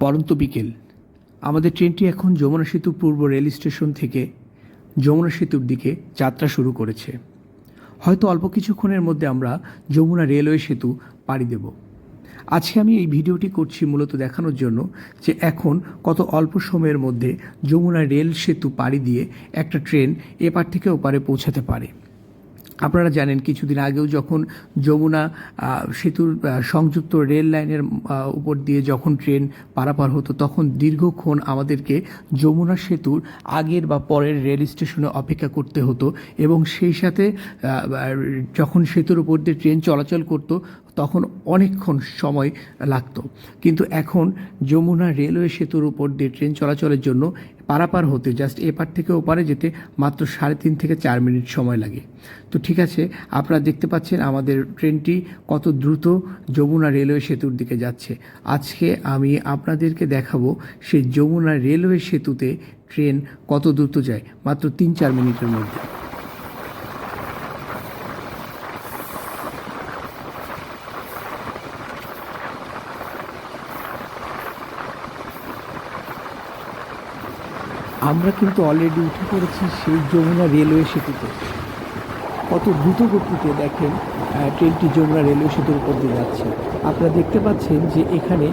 পরন্ত বিকেল। আমাদের ট্রেনটি এখন যমুনা সেতু পূর্ব রেল স্টেশন থেকে যমুনা সেতুর দিকে যাত্রা শুরু করেছে। হয়তো অল্প কিছুক্ষণের মধ্যে আমরা যমুনা রেলওয়ে সেতু পাড়ি দেব। আজকে আমি এই ভিডিওটি করছি মূলত দেখানোর জন্য যে এখন কত অল্প সময়ের মধ্যে যমুনা রেল সেতু পাড়ি দিয়ে একটা ট্রেন এপার থেকে ওপারে পৌঁছাতে পারে। আপনারা জানেন কিছুদিন আগেও যখন যমুনা সেতুর সংযুক্ত রেল লাইনের উপর দিয়ে যখন ট্রেন পারাপার হতো, তখন দীর্ঘক্ষণ আমাদেরকে যমুনা সেতুর আগের বা পরের রেল স্টেশনে অপেক্ষা করতে হতো এবং সেই সাথে যখন সেতুর উপর দিয়ে ট্রেন চলাচল করতো তখন অনেকক্ষণ সময় লাগতো। কিন্তু এখন যমুনা রেলওয়ে সেতুর উপর দিয়ে ট্রেন চলাচলের জন্য পারাপার হতে জাস্ট এপার থেকে ওপারে যেতে মাত্র সাড়ে তিন থেকে চার মিনিট সময় লাগে। তো ঠিক আছে, আপনারা দেখতে পাচ্ছেন আমাদের ট্রেনটি কত দ্রুত যমুনা রেলওয়ে সেতুর দিকে যাচ্ছে। আজকে আমি আপনাদেরকে দেখাবো সেই যমুনা রেলওয়ে সেতুতে ট্রেন কত দ্রুত যায়, মাত্র তিন চার মিনিটের মধ্যে। আমরা কিন্তু অলরেডি উঠে পড়েছি সেই যমুনা রেলওয়ে সেতুতে। কত দ্রুত গতিতে দেখেন ট্রেনটি যমুনা রেলওয়ে সেতুর উপর দিয়ে যাচ্ছে। আপনারা দেখতে পাচ্ছেন যে এখানে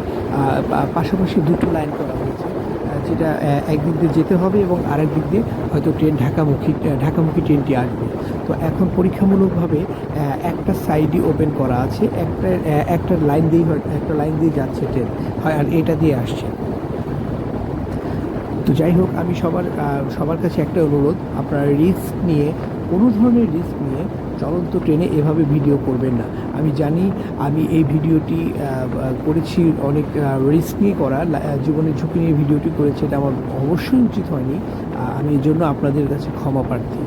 পাশাপাশি দুটো লাইন করা হয়েছে যেটা একদিক দিয়ে যেতে হবে এবং আরেক দিক দিয়ে হয়তো ট্রেন ঢাকামুখী ঢাকামুখী ট্রেনটি আসবে। তো এখন পরীক্ষামূলকভাবে একটা সাইডই ওপেন করা আছে, একটা একটা লাইন দিয়েই একটা লাইন দিয়ে যাচ্ছে ট্রেন হয়, আর এটা দিয়ে আসছে। তো যাই হোক, আমি সবার সবার কাছে একটা অনুরোধ। আপনারা রিস্ক নিয়ে, কোনো ধরনের রিস্ক নিয়ে চলন্ত ট্রেনে এভাবে ভিডিও করবেন না। আমি জানি, আমি এই ভিডিওটি করেছি অনেক রিস্ক নিয়ে করা। জীবনের ঝুঁকি নিয়ে ভিডিওটি করেছি, এটা আমার অবশ্যই উচিত হয়নি। আমি এই জন্য আপনাদের কাছে ক্ষমা প্রার্থী।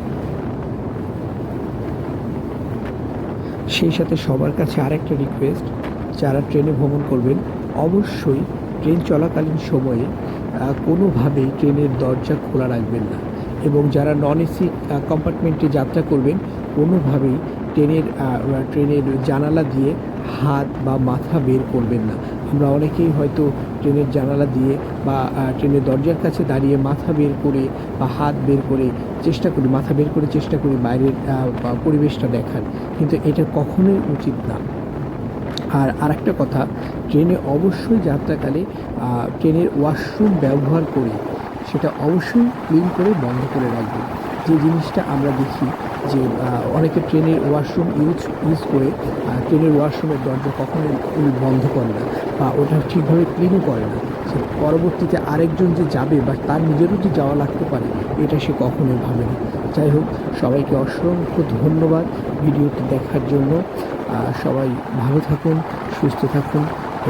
সেই সাথে সবার কাছে আরেকটা রিকোয়েস্ট যারা ট্রেনে ভ্রমণ করবেন, অবশ্যই ট্রেন চলাকালীন সময়ে কোনোভাবেই ট্রেনের দরজা খোলা রাখবেন না। এবং যারা নন এসি কম্পার্টমেন্টে যাত্রা করবেন, কোনোভাবেই ট্রেনের ট্রেনের জানালা দিয়ে হাত বা মাথা বের করবেন না। আমরা অনেকেই হয়তো ট্রেনের জানালা দিয়ে বা ট্রেনের দরজার কাছে দাঁড়িয়ে মাথা বের করে বা হাত বের করে চেষ্টা করি, মাথা বের করে চেষ্টা করি বাইরের পরিবেশটা দেখার। কিন্তু এটা কখনোই উচিত না। আর আরেকটা কথা, ট্রেনে অবশ্যই যাত্রাকালে ট্রেনের ওয়াশরুম ব্যবহার করে সেটা অবশ্যই ক্লিন করে বন্ধ করে রাখবে যে জিনিসটা আমরা দেখি যে অনেকে ট্রেনের ওয়াশরুম ইউজ ইউজ করে ট্রেনের ওয়াশরুমের দরজা কখনোই বন্ধ করে না বা ওটা ঠিকভাবে ক্লিনও করে না। সে পরবর্তীতে আরেকজন যে যাবে বা তার নিজেরও যে যাওয়া লাগতে পারে, এটা সে কখনোই ভাবে না। যাই হোক, সবাইকে অসংখ্য ধন্যবাদ ভিডিওটি দেখার জন্য। সবাই ভালো থাকুন, সুস্থ থাকুন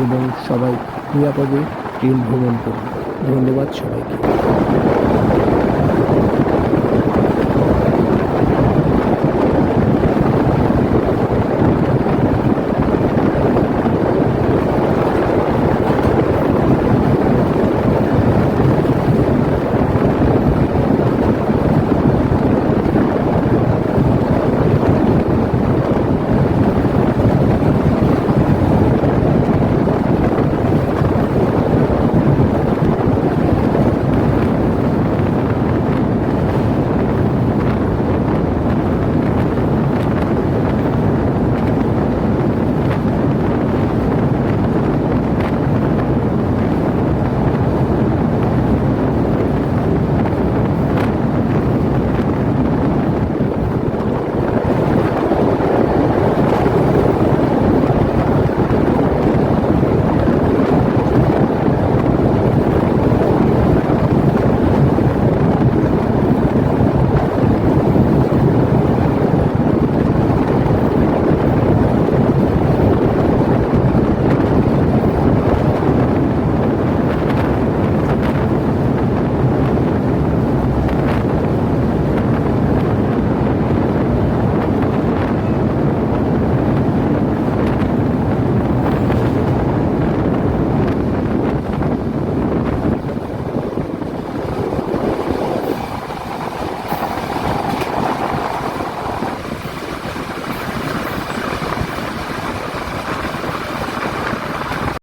এবং সবাই নিরাপদে ট্রেন ভ্রমণ করুন। ধন্যবাদ সবাইকে।